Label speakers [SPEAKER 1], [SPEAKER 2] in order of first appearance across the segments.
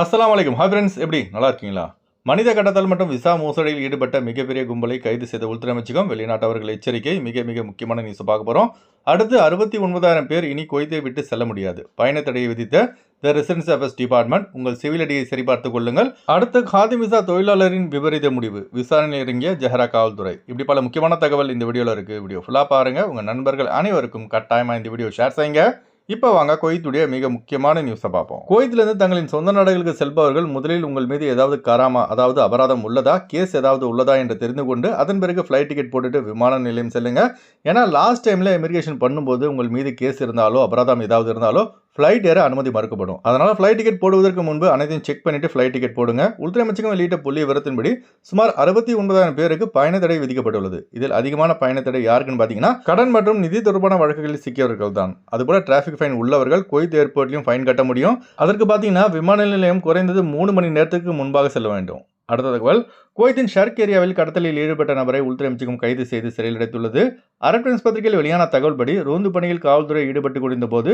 [SPEAKER 1] அஸ்லாம் வலைக்கம் hi friends எப்படி? நல்லா இருக்கீங்களா? மனித கடத்தல் மற்றும் விசா மோசடியில் ஈடுபட்ட மிகப்பெரிய கும்பலை கைது செய்த உள்துறை அமைச்சகம் வெளிநாட்டவர்கள் எச்சரிக்கை மிக மிக முக்கியமான நியூஸ் பார்க்க போகிறோம் அடுத்து அறுபத்தி ஒன்பதாயிரம் பேர் இனி குவைத்தை விட்டு செல்ல முடியாது. பயண தடையை விதித்த த ரெசிடென்ஸ் அஃபேர்ஸ் டிபார்ட்மெண்ட் உங்கள் சிவில் அடியை சரிபார்த்துக் கொள்ளுங்கள். அடுத்து காதி விசா தொழிலாளரின் விபரீத முடிவு விசாரணையில் இறங்கிய ஜெஹரா காவல்துறை. இப்படி பல முக்கியமான தகவல் இந்த வீடியோவில் இருக்குது வீடியோ ஃபுல்லாக பாருங்கள் உங்கள் நண்பர்கள் அனைவருக்கும் கட்டாயமாக இந்த வீடியோ ஷேர் செய்யுங்க. இப்போ வாங்க குவைத்துடைய மிக முக்கியமான நியூஸை பார்ப்போம். குவைத்திலிருந்து தங்களின் சொந்த நாடுகளுக்கு செல்பவர்கள் முதலில் உங்கள் மீது ஏதாவது கராமா அதாவது அபராதம் உள்ளதா கேஸ் ஏதாவது உள்ளதா என்று தெரிந்து கொண்டு அதன் பிறகு ஃப்ளைட் டிக்கெட் போட்டுட்டு விமான நிலையம் செல்லுங்க. ஏன்னா லாஸ்ட் டைமில் இமிகிரேஷன் பண்ணும்போது உங்கள் மீது கேஸ் இருந்தாலோ அபராதம் ஏதாவது இருந்தாலோ ஃப்ளைட் ஏற அனுமதி மறுக்கப்படும். அதனால் ஃப்ளைட் டிக்கெட் போடுவதற்கு முன்பு அனைத்தையும் செக் பண்ணிட்டு ஃப்ளைட் டிக்கெட் போடுங்க. உள்துறை அமைச்சகம் வெளியிட்ட புள்ளி விவரத்தின்படி சுமார் அறுபத்தி ஒன்பதாயிரம் பேருக்கு பயண தடை விதிக்கப்பட்டுள்ளது. இதில் அதிகமான பயண தடை யாருக்குன்னு பார்த்தீங்கன்னா கடன் மற்றும் நிதி தொடர்பான வழக்குகளில் சிக்கியவர்கள் தான். அதுபோல் டிராஃபிக் ஃபைன் உள்ளவர்கள் குவைத் ஏர்போர்ட்லையும் ஃபைன் கட்ட முடியும். அதற்கு பார்த்தீங்கன்னா விமான நிலையம் குறைந்தது மூணு மணி நேரத்துக்கு முன்பாக செல்ல வேண்டும். அடுத்த தகவல். குவைத்தின் ஷர்க் ஏரியாவில் கடத்தலில் ஈடுபட்ட நபரை உள்துறை அமைச்சகம் கைது செய்து சிறையில் அடைத்துள்ளது. அரப்டன்ஸ் பத்திரிகையில் வெளியான தகவல்படி ரோந்து பணியில் காவல்துறை ஈடுபட்டு கொண்டிருந்த போது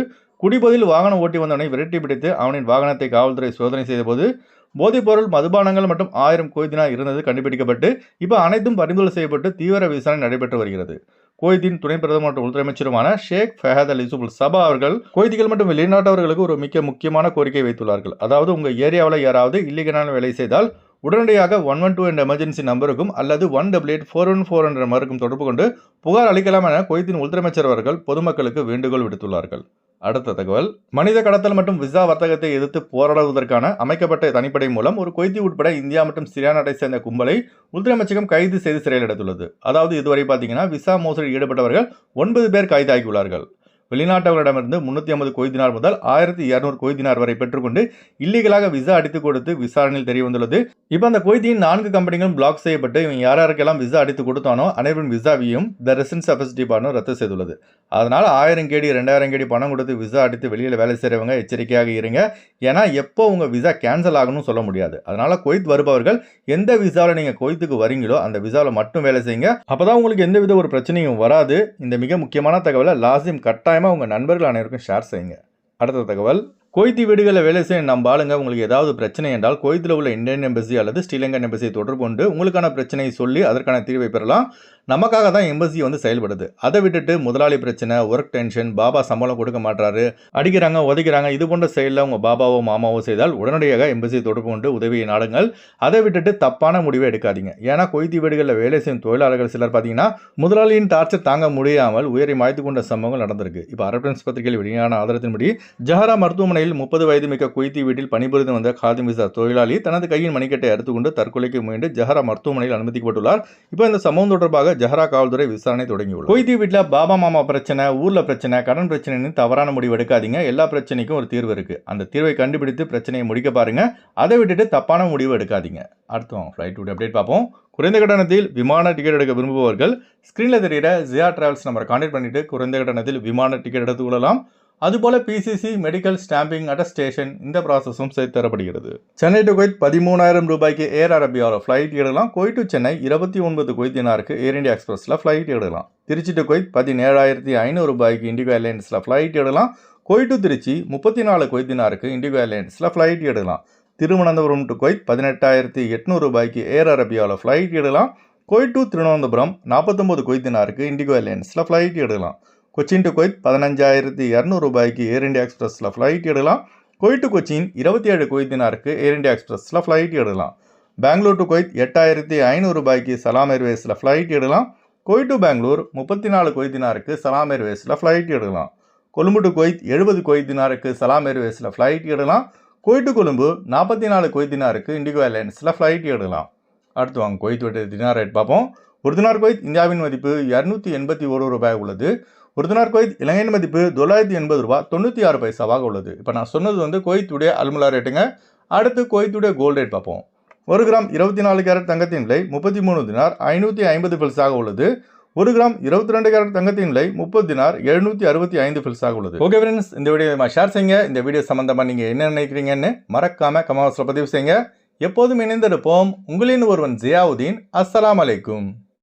[SPEAKER 1] வாகனம் ஓட்டி வந்தவனை விரட்டி பிடித்து அவனின் வாகனத்தை காவல்துறை சோதனை செய்தபோது போதைப்பொருள் மதுபானங்கள் மற்றும் ஆயிரம் கோய்தினா இருந்தது கண்டுபிடிக்கப்பட்டு இப்போ அனைத்தும் பறிமுதல் செய்யப்பட்டு தீவிர விசாரணை நடைபெற்று வருகிறது. குவைத்தின் துணை பிரதமர் மற்றும் உள்துறை அமைச்சருமான ஷேக் ஃபஹத் அல் யூசுப் சபா அவர்கள் குவைத்திகள் மற்றும் வெளிநாட்டவர்களுக்கு ஒரு மிக முக்கியமான கோரிக்கை வைத்துள்ளார்கள். அதாவது உங்கள் ஏரியாவில் யாராவது இல்லீகலான வேலை செய்தால் உடனடியாக ஒன் ஒன் டூ என்ற எமர்ஜென்சி நம்பருக்கும் அல்லது one double eight four one four என்ற நம்பருக்கும் தொடர்பு கொண்டு புகார் அளிக்கலாம் என குவைத்தின் உள்துறை அவர்கள் பொதுமக்களுக்கு வேண்டுகோள் விடுத்துள்ளார்கள். அடுத்த தகவல் மனித கடத்தல் மற்றும் விசா வர்த்தகத்தை எதிர்த்து போராடுவதற்கான அமைக்கப்பட்ட தனிப்படை மூலம் ஒரு கொய்தி உட்பட இந்தியா மற்றும் சிரியா நாட்டை சேர்ந்த கும்பலை உள்துறை அமைச்சகம் கைது செய்து சிறையில் எடுத்துள்ளது அதாவது இதுவரை பார்த்தீங்கன்னா விசா மோசடியில் ஈடுபட்டவர்கள் ஒன்பது பேர் கைதாகியுள்ளார்கள். வெளிநாட்டவர்களிடமிருந்து முன்னூற்றி ஐம்பது கொய்தினார் முதல் ஆயிரத்தி இரநூறு கொய்தினார் வரை பெற்றுக்கொண்டு இல்லீகலாக விசா அடித்து கொடுத்து விசாரணையில் தெரிய வந்துள்ளது இப்போ அந்த கொய்தியின் நான்கு கம்பெனிகளும் பிளாக் செய்யப்பட்டு இவன் யார் யாருக்கெல்லாம் விசா அடித்து கொடுத்தானோ அனைவரும் விசாவையும் த ரெசிடென்ஸ் அஃபேர்ஸ் டிபார்ட்மெண்ட் ரத்து செய்துள்ளது. அதனால் ஆயிரம் கேடி ரெண்டாயிரம் கேடி பணம் கொடுத்து விசா அடித்து வெளியில் வேலை செய்கிறவங்க எச்சரிக்கையாக இருங்க. ஏன்னா எப்போ உங்கள் விசா கேன்சல் ஆகணும்னு சொல்ல முடியாது. அதனால் கொய்த் வருபவர்கள் எந்த விசாவில் நீங்கள் கொய்த்துக்கு வரீங்களோ அந்த விசாவில் மட்டும் வேலை செய்யுங்க. அப்போ தான் உங்களுக்கு எந்தவித ஒரு பிரச்சனையும் வராது. இந்த மிக முக்கியமான தகவலை லாசிம் கட்டாயமாக உங்கள் நண்பர்கள் அனைவருக்கும் ஷேர் செய்யுங்க. அடுத்த தகவல் கொய்தி வீடுகளில் வேலை செய்ய நம்ம ஆளுங்க உங்களுக்கு ஏதாவது பிரச்சனை என்றால் குவைத்தில் உள்ள இந்தியன் எம்பசி அல்லது ஸ்ரீலங்கன் எம்பசியை தொடர்பு கொண்டு உங்களுக்கான பிரச்சனையை சொல்லி அதற்கான தீர்வை பெறலாம். நமக்காக தான் எம்பசி வந்து செயல்படுது. அதை விட்டுட்டு முதலாளி பிரச்சனை ஒர்க் டென்ஷன் பாபா சம்பளம் கொடுக்க மாட்டாரு அடிக்கிறாங்க உதைக்கிறாங்க இது போன்ற செயலில் உங்கள் பாபாவோ மாமாவோ செய்தால் உடனடியாக எம்பசியை தொடர்பு கொண்டு உதவியை நாடுங்கள். அதை விட்டுட்டு தப்பான முடிவை எடுக்காதீங்க. ஏன்னா கொய்தி வீடுகளில் வேலை செய்யும் தொழிலாளர்கள் சிலர் பார்த்தீங்கன்னா முதலாளியின் டார்ச்சர் தாங்க முடியாமல் உயரை மாய்த்து கொண்ட சம்பவங்கள் நடந்திருக்கு. இப்போ அரபன்ஸ் பத்திரிகையில் வெளியான ஆதாரத்தின்படி ஜஹரா மருத்துவமனையில் முப்பது வயது மிக்க குய்த்தி வீட்டில் பணிபுரிந்து வந்த காதிம் விசா தொழிலாளி தனது கையின் மணிக்கட்டை அறுத்துக்கொண்டு தற்கொலைக்கு முயன்று ஜஹரா மருத்துவமனையில் அனுமதிக்கப்பட்டுள்ளார். இப்போ இந்த சம்பவம் தொடர்பாக ஜஹரா காவல்துறை விசாரணை தொடங்கியுள்ளது. குவைத்தி வீட்டில் பாபா மாமா பிரச்சனை ஊரில் பிரச்சனை கடன் பிரச்சனைன்னு தவறான முடிவு எடுக்காதீங்க. எல்லா பிரச்சனைக்கும் ஒரு தீர்வு இருக்கு. அந்த தீர்வை கண்டுபிடித்து பிரச்சனையை முடிக்க பாருங்க. அதை விட்டுட்டு தப்பான முடிவு எடுக்காதீங்க. அடுத்தவங்க ஃப்ளைட் அப்டேட் பார்ப்போம். குறைந்த கட்டணத்தில் விமான டிக்கெட் எடுக்க விரும்புபவர்கள் ஸ்க்ரீனில் தெரிகிற ஜியா டிராவல்ஸ் நம்பரை கான்டாக்ட் பண்ணிட்டு குறைந்த கட்டணத்தில் விமான டிக்கெட் எடுத்துக் கொள்ளலாம். அதுபோல பிசிசி மெடிக்கல் ஸ்டாம்பிங் அட்டஸ்டேஷன் இந்த ப்ராசஸும் சேர்த்து தரப்படுகிறது. சென்னை டு குவைத் பதிமூணாயிரம் ரூபாய்க்கு ஏர் அரபியாவில் ஃப்ளைட் எடுக்கலாம். குவைத் டு சென்னை இருபத்தி ஒன்பது குவைத்தினாருக்கு ஏர் இண்டியா எக்ஸ்பிரஸில் ஃப்ளைட் எடுக்கலாம். திருச்சி டு குவைத் பதினேழாயிரத்தி ஐநூறு ரூபாய்க்கு இண்டிகோ ஏர்லைன்ஸில் ஃப்ளைட் எடுக்கலாம். குவைத் டு திருச்சி முப்பத்தி நாலு குவைத்தினாருக்கு இண்டிகோ ஏர்லைன்ஸில் ஃப்ளைட் எடுக்கலாம். திருவனந்தபுரம் டு குவைத் பதினெட்டாயிரத்தி எட்நூறு ரூபாய்க்கு ஏர் அரபியாவில் ஃப்ளைட் எடுக்கலாம். குவைத் டு திருவனந்தபுரம் நாற்பத்தொம்பது குவைத்தினாருக்கு இண்டிகோ ஏர்லைன்ஸில் ஃப்ளைட் எடுக்கலாம். கொச்சின் டு கொய்த் பதினஞ்சாயிரத்தி இரநூறு ரூபாய்க்கு ஏர் இண்டியா எக்ஸ்பிரஸில் ஃப்ளைட் எடுக்கலாம். கொய்ட் டு கொச்சின் இருபத்தி ஏழு கொய்தினாருக்கு ஏர் இண்டியா எக்ஸ்பிரஸில் ஃப்ளைட் எடுக்கலாம். பெங்களூர் டு கொய்த் எட்டாயிரத்தி ஐநூறு ரூபாய்க்கு சலாம் ஏர்வேஸில் ஃப்ளைட் எடுக்கலாம். கொய்ட் டு பெங்களூர் முப்பத்தி நாலு கொய்தினாருக்கு சலாம் ஏர்வேஸில் ஃப்ளைட் எடுக்கலாம். கொழும்பு டு கொய்த் எழுபது கொய்தினாருக்கு சலாம் ஏர்வேஸில் ஃப்ளைட் எடுக்கலாம். குவைட் டு கொழும்பு நாற்பத்தி நாலு கொய்தினாருக்கு இண்டிகோ ஏர்லைன்ஸில் ஃப்ளைட் எடுக்கலாம். அடுத்து வாங்க கொய்த் விட்டு தினார் ரேட் பார்ப்போம். ஒரு தினார் குவைத் இந்தியாவின் மதிப்பு இரநூத்தி எண்பத்தி ஒரு ரூபாய் உள்ளது. ஒரு தினார் குவைத் இலங்கையின் மதிப்பு தொள்ளாயிரத்தி எண்பது ரூபாய் தொண்ணூற்றி ஆறு பைசாவாக உள்ளது. இப்போ நான் சொன்னது வந்து குவைத்துடைய அல்முலா ரேட்டுங்க. அடுத்து குவைத்துடைய கோல்டு ரேட் பார்ப்போம். ஒரு கிராம் இருபத்தி நாலு கேரட் தங்கத்தின் விலை முப்பத்தி மூணு தினார் ஐநூற்றி ஐம்பது பில்ஸாக உள்ளது. ஒரு கிராம் இருபத்தி ரெண்டு கேரட் தங்கத்தின் விலை முப்பது தினார் எழுநூற்றி அறுபத்தி ஐந்து பில்ஸாக உள்ளது. ஓகே ஃப்ரெண்ட்ஸ் இந்த வீடியோ ஷேர் செய்யுங்க. இந்த வீடியோ சம்மந்தமாக நீங்கள் என்ன நினைக்கிறீங்கன்னு மறக்காம கமாவஸில் பதிவு செய்யுங்க. எப்போதும் இணைந்திருப்போம். உங்களின் ஒருவன் ஜியாவுதீன். அஸ்ஸலாம் அலைக்கும்.